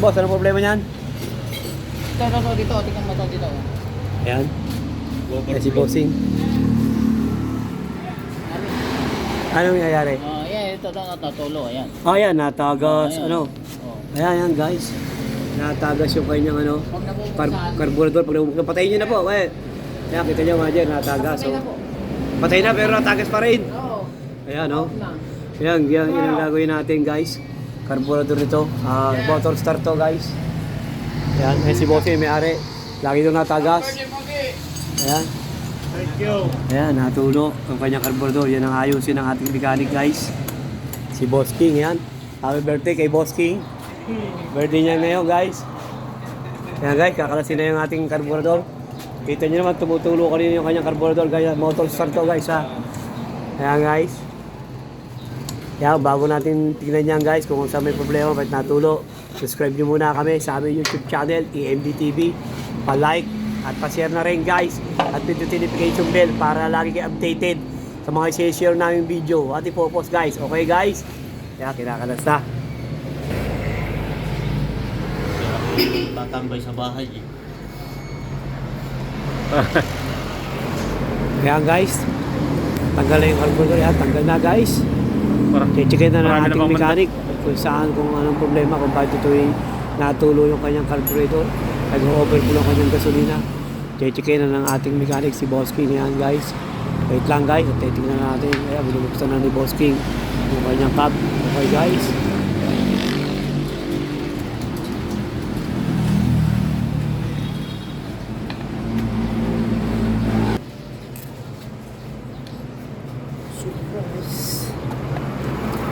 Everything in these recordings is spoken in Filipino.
boss, anong problema niyan? Ito, ito, ito, dito. Tingnan mo ito dito. oh. Ayan. Ayan si Bossing. Anong nangyayari? Oh, yeah, ito, ito, ito, tulo, ayan. Oh, ayan, natagas, Ayan. ano. Oh. Ayan, ayan, guys. Natagas yung kanyang, ano, nabubuksan, kar carburetor. Pag nabuksan, patayin nyo na po. Ayan. Ayan, kita nyo, mga dyan, natagas. patay na Oh. po. Patay na, pero natagas pa rin. Oo. Ayan, oh. Off na. Yan, yan, yan ang gagawin natin guys. Carburetor nito. Ah, motor start to guys. Yan, eh, si Bossy may-ari. Lagi doon natagas. Ayan. Thank you. Ayan, natulo ang kanyang carburetor. Yan ang ayusin ng ating mechanic guys. Si Boss King, yan. Happy birthday kay Boss King. Birthday niya ngayon guys. Ayan guys, kakalasin na yung ating carburetor. Kita niyo naman, tumutulo kanina yung kanyang carburetor. Kaya motor start to guys ha. Ayan guys. Kaya bago natin tingnan yan guys kung saan may problema, ba't natulo, subscribe nyo muna kami sa aming YouTube channel, EMD TV. Pa-like at pa-share na rin guys. At pindutin notification bell para lagi kayo updated sa mga share namin video. At ipopost guys. Okay guys? Kaya kinakalas na. Tatambay sa bahay eh. Kaya guys, tanggal na yung carburetor yan. Tanggal na guys. Parang Check-in na ng ating mechanic kung saan, kung anong problema, kung bakit ito yung natulo yung kanyang carburetor. Nag-overflow ang kanyang gasolina. Check-in na ng ating mechanic si Boss King yan guys. Wait lang guys, at titingnan natin. Kaya binubuksan na ni Boss King yung kanyang cab. Okay guys.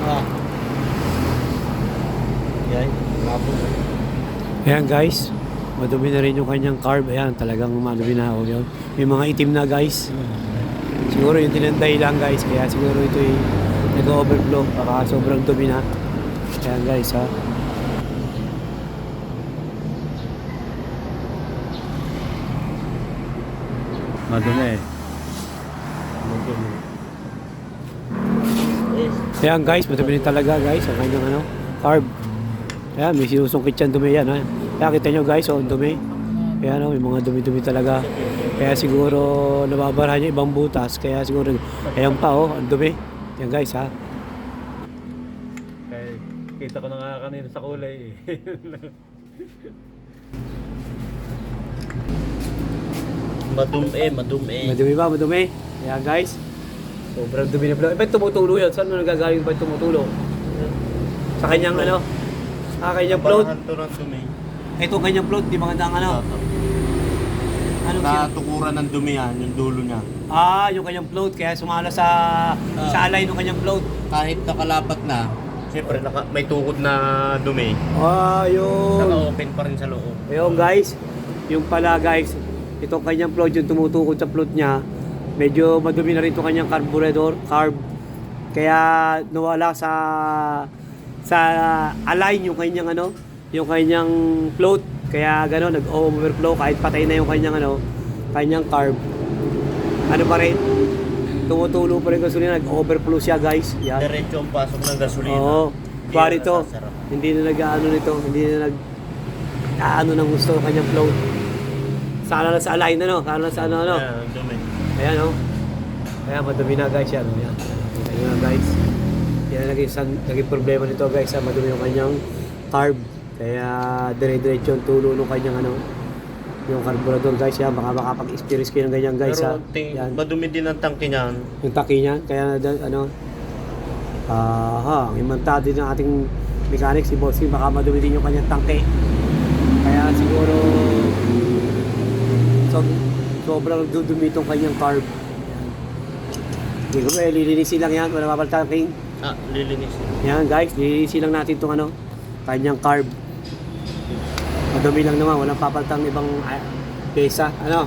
Ah. Yan. Mabot. Ayan guys, madumi na rin yung kanyang carb. Ayan, talagang madumi na. Oh, yun. May mga itim na guys. Siguro yung tinanday lang guys, kaya siguro ito yung nag-overflow. Baka sobrang dumi na. Ayan guys ha. Madumi eh. Ayan guys, madumi talaga guys ang kanyang ano, carb. Ayan, may sinusungkit yan dumi yan. Ha? Kaya kita nyo guys, oh, dumi. Ayan, oh, may mga dumi-dumi talaga. Kaya siguro nababarahan niya ibang butas. Kaya siguro, ayan pa oh, ang dumi. Ayan guys ha. Kaya kita ko na nga kanina sa kulay eh. madumi, madumi. Madumi ba? Madumi? Ayan guys. Sobrang dumi na pala. Eh, ba't tumutulo yan? Saan mo nagagaling ba't tumutulo? Sa kanyang ano? Sa kanyang float? Barahan to ng dumi. Ito kanyang float, di magandang ano? Anong sila? Natukuran ng dumi yan, yung dulo niya. Ah, yung kanyang float. Kaya sumala sa sa alay ng kanyang float. Kahit nakalapat na, siyempre naka, may tukod na dumi. Ah, yun. Naka-open pa rin sa loob. Ayun guys, yung pala guys, itong kanyang float, yung tumutukod sa float niya, medyo madumi na rin itong kanyang carburetor, carb. Kaya nawala sa sa align yung kanyang ano, yung kanyang float. Kaya gano'n, nag-overflow kahit patay na yung kanyang ano, kanyang carb. Ano pa rin? Tumutulo pa rin gasolina, nag-overflow siya guys. Yan. Diretso ang pasok ng gasolina. Oo. Na to, hindi na nag-ano nito, hindi na nag aano ng gusto ng kanyang float. Sana na sa align ano, sana na sa ano ano. Ayan, ang dumi. Ayan oh. Kaya madumi na guys yan. oh, Yan. Nyo na guys. Yan ang naging, naging problema nito guys. Ha? Madumi yung kanyang carb. Kaya dire-diretso yung tulo ng kanyang ano yung carburetor. Guys yan baka makapag-experience kayo ng ganyan guys ha? Pero ting, yan. madumi din ang tangke niyan. yung taki niya kaya ano ah ha ang imantado din ng ating mechanic si Bossy baka madumi din yung kanyang tangke kaya siguro so, sobrang dudumi itong kanyang carb. Hindi ko eh lilinisin lang yan wala mapaltangking Ah, lilinis. yan guys lilinisin lang natin itong ano kanyang carb madumi lang naman walang papaltang ibang ah, pesa ano?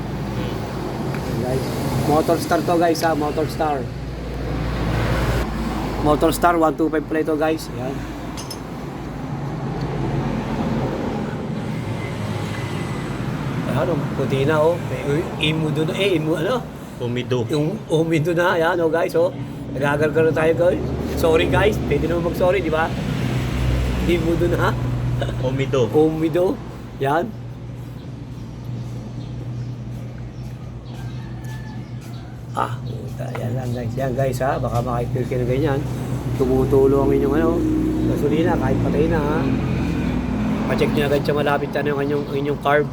Guys motor star to guys ha motor star. Motor star 125 pala ito guys yan. Ano puti na oh. May imo doon eh imo ano? Pumido. yung umido na yan oh guys oh. Nagagargaro tayo guys. Sorry guys pwede naman mag sorry di ba? Imo doon ha? Umido. Umido. Yan. Ah. Yan lang guys. Yan guys ha. Baka makikil kayo ganyan. Tumutulo ang inyong ano. Gasolina kahit patay na ha. Pacheck nyo agad siya malapit ano yung inyong, inyong carb.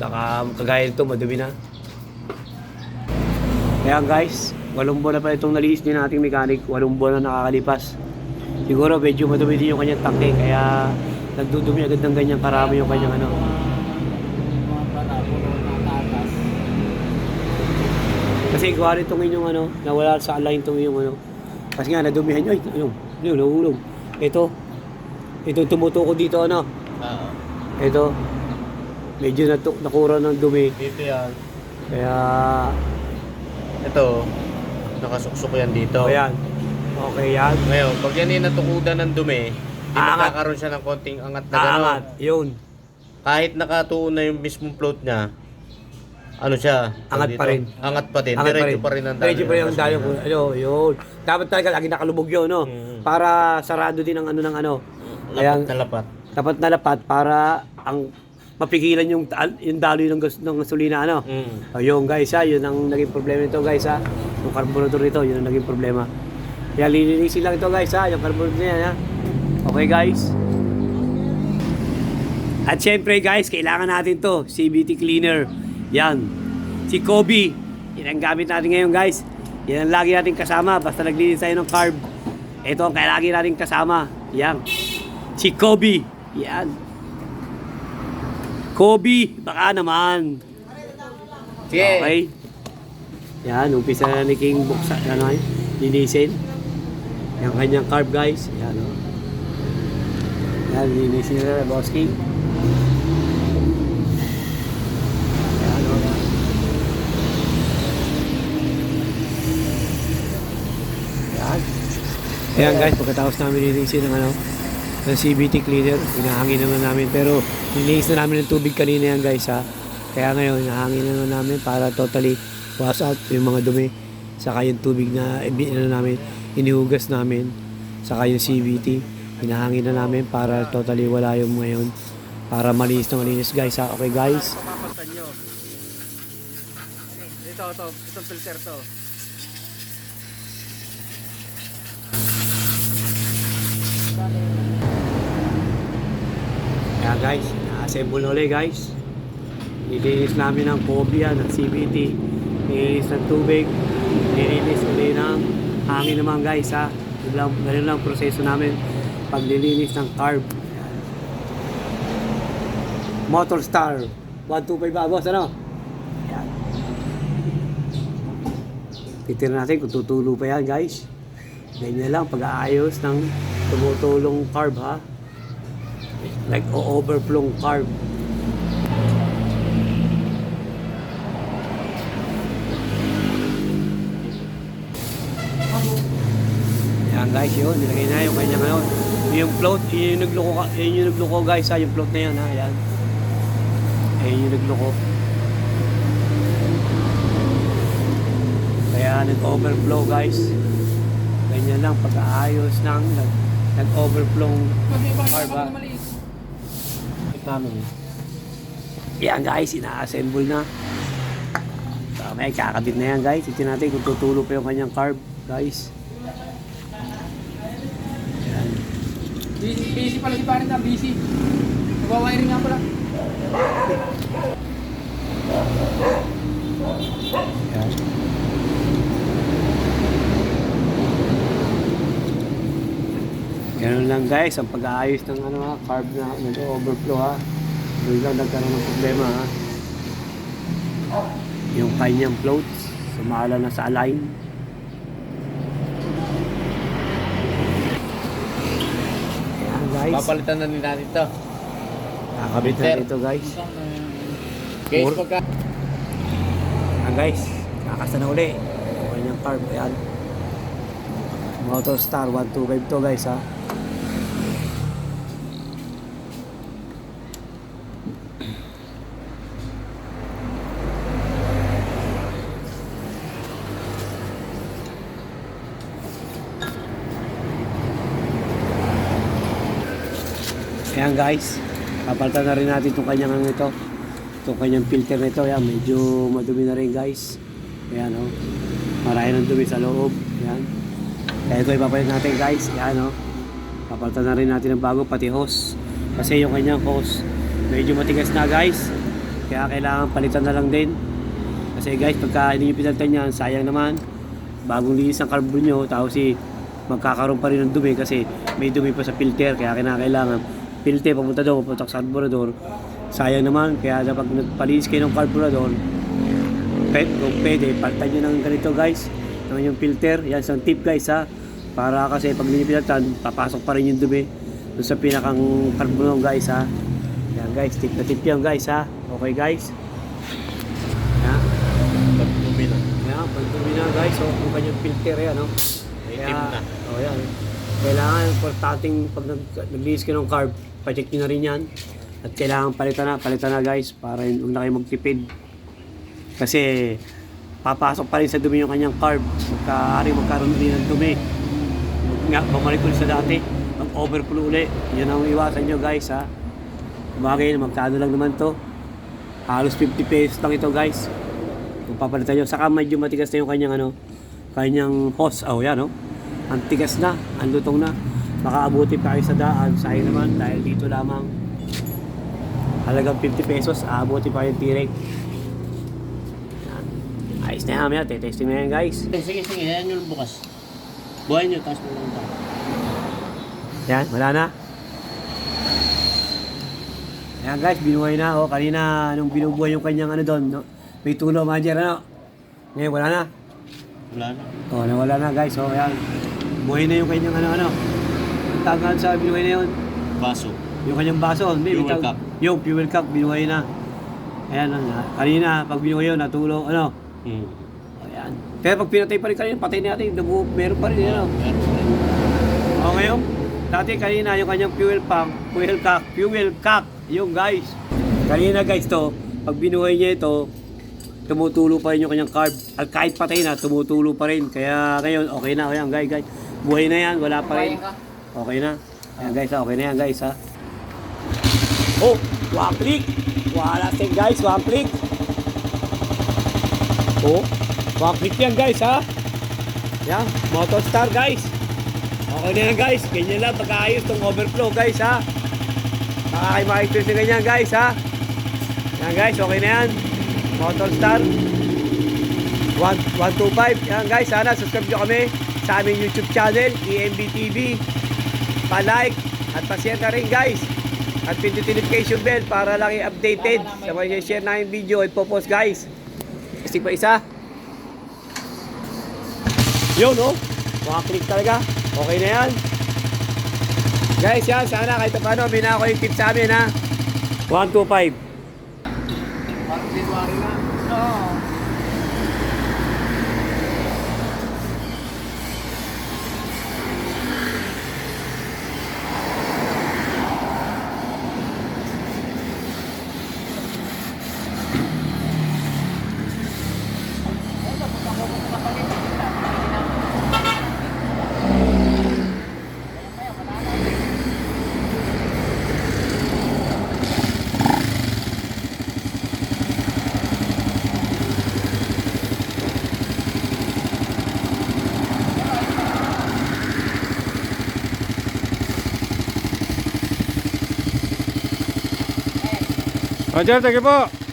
Baka kagaya nito madumi na. Kaya guys, walong buwan na pa itong naliis din nating mechanic. Walong buwan na nakakalipas. Siguro medyo madumi din yung kanyang tangke. Kaya nagdudumi agad ng ganyang karami yung kanyang ano. Kasi kuwari itong inyong ano, nawala sa align itong inyong ano. Kasi nga, nadumihan nyo, ay, ayun, ayun, nahulog. Ito, ito tumutuko dito, ano, Oo. ito, medyo natu- nakura ng dumi. Dito yan. Kaya, Ito, nakasuksok yan dito. ayan, okay yan. Ngayon, pag yan yung natukudan ng dumi, hindi Aangat. magkakaroon siya ng konting angat na gano'n. Aangat, yun. Kahit nakatuon na yung mismong float niya, ano siya? Angat dito? pa rin. Angat pa din. Angat Diretso pa rin ang daloy Diretso pa rin ng ang gasolina. Ano, yun. Dapat talaga lagi nakalubog yun, no? Mm. Para sarado din ang ano ng ano. Lapat na lapat. dapat na lapat para ang mapigilan yung, yung daloy ng, gas, ng gasolina, ano? Mm. Ayun guys ha, yun ang naging problema nito guys ha. Yung carburetor nito, yun ang naging problema. Kaya lilinisin lang ito guys ha, yung carburetor niya ha. Okay guys. At syempre guys, kailangan natin to, CVT cleaner. Yan. Si Kobe. Yan ang gamit natin ngayon guys. Yan ang lagi natin kasama basta naglinis tayo ng carb. Ito ang lagi natin kasama. Yan. Si Kobe. Yan. Kobe, baka naman. Sige. Okay. Yan, umpisa na ni King buksan, ano linisin. Yung kanyang carb guys. Yan, o. Yan, linisin na Boss King. Yan, o. Yan. Ayan guys, pagkatapos namin linisin ng ano, ng CBT cleaner, hinahangin naman namin. Pero nilinis na namin ng tubig kanina yan guys ha. Kaya ngayon, hinahangin na naman namin para totally wash out yung mga dumi. Saka yung tubig na ibi- ano namin, inihugas namin. Saka yung CVT, hinahangin na namin para totally wala yung ngayon. Para malinis na malinis guys ha. Okay guys? Papapasan nyo. Ito, ito, itong filter to. Kaya guys, na-assemble na ulit guys. Nilinis namin ng Kobe yan, ng CVT. Nilinis ng tubig. Nilinis ulit ng hangin naman guys ha. Lang, ganun lang ang proseso namin paglilinis ng carb. Motor Star 125 ba boss ano? Yan. Titignan natin kung tutulo pa yan guys. Ganyan lang pag-aayos ng tumutulong carb ha like overflow carb. Yan guys, yun, nilagay na yung kanyang ano, yung float, yun yung nagloko, yun yung nagloko guys ha, yung float na yan ha, yan. Ayun yung nagloko. Kaya nag-overflow guys. Ganyan lang pag-aayos ng nag, nag-overflow Pag may Carb, pangyaman ah. na maliit. namin. Yan guys, ina-assemble na. So, may kakabit na yan guys. Ito natin kung tutulo pa yung kanyang carb guys. Busy, busy pala si Parin na, busy. Nagwa-wiring nga pala. Ganun lang guys, ang pag-aayos ng ano ha, carb na nag-overflow ha. Doon lang nagkaroon ng problema ha. Yung kanyang floats, sumala na sa align. Yan guys, Papalitan na din natin ito. nakakabit na Sir. ito guys. Guys, Or- pagka... Yan guys, nakasta na uli. Yung kanyang carb, ayan. Motor Star 125 to guys ha. Ayan guys, papalitan na rin natin itong kanyang ano ito. Itong kanyang filter na ito. Ayan, medyo madumi na rin guys. Ayan o. Oh. Marami ng dumi sa loob. Ayan. Kaya ito ipapalit natin guys. Ayan o. Oh. Papalitan na rin natin ng bago pati hose. Kasi yung kanyang hose medyo matigas na guys. Kaya kailangan palitan na lang din. Kasi guys, pagka hindi nyo pinalitan yan, sayang naman. Bagong linis ang carbon nyo, tapos si magkakaroon pa rin ng dumi kasi may dumi pa sa filter. Kaya kinakailangan filter papunta doon, papunta sa carburetor. Sayang naman, kaya kapag nagpalinis kayo ng carburetor, pwede, kung pwede, palitan nyo ng ganito guys. Ng yung filter, yan isang tip guys ha. Para kasi pag pinalitan, papasok pa rin yung dumi doon sa pinakang carburetor guys ha. Yan guys, tip na tip yan guys ha. Okay guys. Yan. Pagdumi na. Yan, pagdumi na guys. So, kung kanyang filter yan, no? Itim na. Oh, yan. Kailangan, importanteng pag nag, naglinis ka ng carb, pacheck nyo na rin yan. At kailangan palitan na, palitan na guys, para huwag na kayo magtipid. Kasi, papasok pa rin sa dumi yung kanyang carb. Magkaari magkaroon din ng dumi. Nga, bumalik sa dati. Mag-overflow ulit. Yan ang iwasan nyo guys, ha. Bagay, magkano lang naman to. Halos 50 pesos lang ito guys. Kung papalitan nyo. Saka medyo matigas na yung kanyang ano, kanyang hose. Oh, yan oh. Ang tigas na, ang lutong na. Baka abuti pa kayo sa daan. Sayang naman dahil dito lamang. Halagang 50 pesos, aabuti pa yung tirek. Yan. Ayos na yan, mamaya. Tetesting na yan guys. Sige, sige. Ayan yung bukas. Buhay nyo, tapos ito. Yan, wala na. Yan guys, binuhay na. Oh, kanina, nung binubuhay yung kanyang ano doon, no? may tulo, manager, ano? Ngayon, wala na. Wala na. Oh, nawala na guys. Oh, yan. Buhay na yung kanyang ano, ano. Tawag sa binuhay na yun. Baso. Yung kanyang baso. May, Fuel cup. Yung fuel cup, binuhay na. Ayan, ano, kanina, pag binuhay yun, natulo, ano. Hmm. Ayan. Pero pag pinatay pa rin kanina, patay natin, dugo, meron pa rin, ano. Meron pa rin. O ngayon, dati kanina yung kanyang fuel pump, fuel cock, fuel cock, yung guys. Kanina guys to, pag binuhay niya ito, tumutulo pa rin yung kanyang carb. At kahit patay na, tumutulo pa rin. Kaya ngayon, okay na, ayan guys, guys. Buhay na yan, wala pa rin. Okay na. Ayan guys, ha, okay na yan guys ha. Oh, one click. Wala sing guys, one click. Oh, one click yan guys ha. Yan, motor star guys. Okay na yan guys, ganyan lang pagkaayos tong overflow guys ha. Kayo makikita sa ganyan guys ha. Yan guys, okay na yan. Motor Star 125. Yan guys, sana subscribe nyo kami sa aming YouTube channel, EMB TV. Pa-like at pa-share na rin guys. At pindutin notification bell para lang i-updated sa mga share na yung video at popost guys. Kasi pa isa. Yun oh. Mga-click talaga. Okay na yan. Guys, yan. Sana kahit paano, may na ako yung tip sa amin ha. 125. Parang January na. Oo. Thank you po.